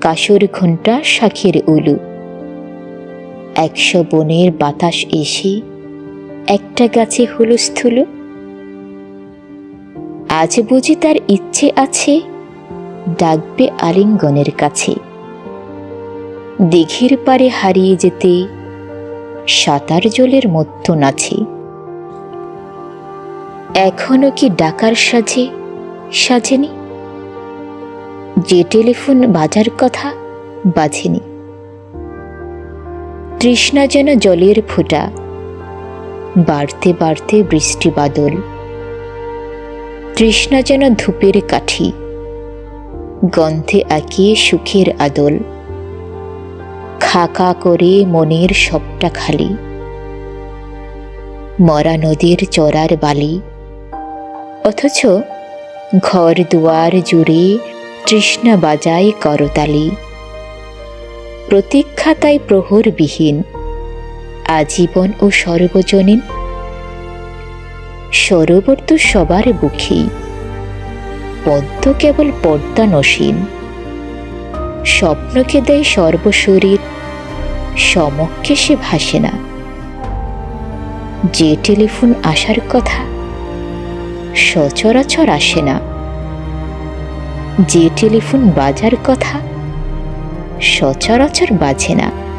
কাসর ঘণ্টা শাখের উলু। একশো বনের বাতাস এসে একটা গাছে হুলস্থুল আজ বুঝি তার ইচ্ছে আছে ডাকবে আলিঙ্গনের কাছে। দিঘির পারে হারিয়ে যেতে সাঁতার জলের মধ্য নাছে এখনও কি ডাকার সাজে সাজেনি? যে টেলিফোন বাজার কথা বাজেনি। তৃষ্ণা যেন জলের ফোঁটা। বাড়তে বাড়তে বৃষ্টি বাদল। তৃষ্ণা যেন ধূপের কাঠি। গন্ধে আঁকিয়ে সুখের আদল। খাকা করে মনের সবটা খালি। মরা নদীর চড়ার বালি। অথচ ঘর দুয়ার জুড়ে তৃষ্ণা বাজায় করতালি। প্রতীক্ষা তাই প্রহরবিহীন, আজীবন ও সর্বজনীন। সরোবর তো সবার বুকেই পদ্ম কেবল পদ্মা নসীন। স্বপ্নকে দেয় সর্বশরীর, সমক্ষে সে ভাসে না। যে টেলিফোন আসার কথা, সচরাচর আসে না। যে টেলিফোন বাজার কথা সচরাচর বাজে না।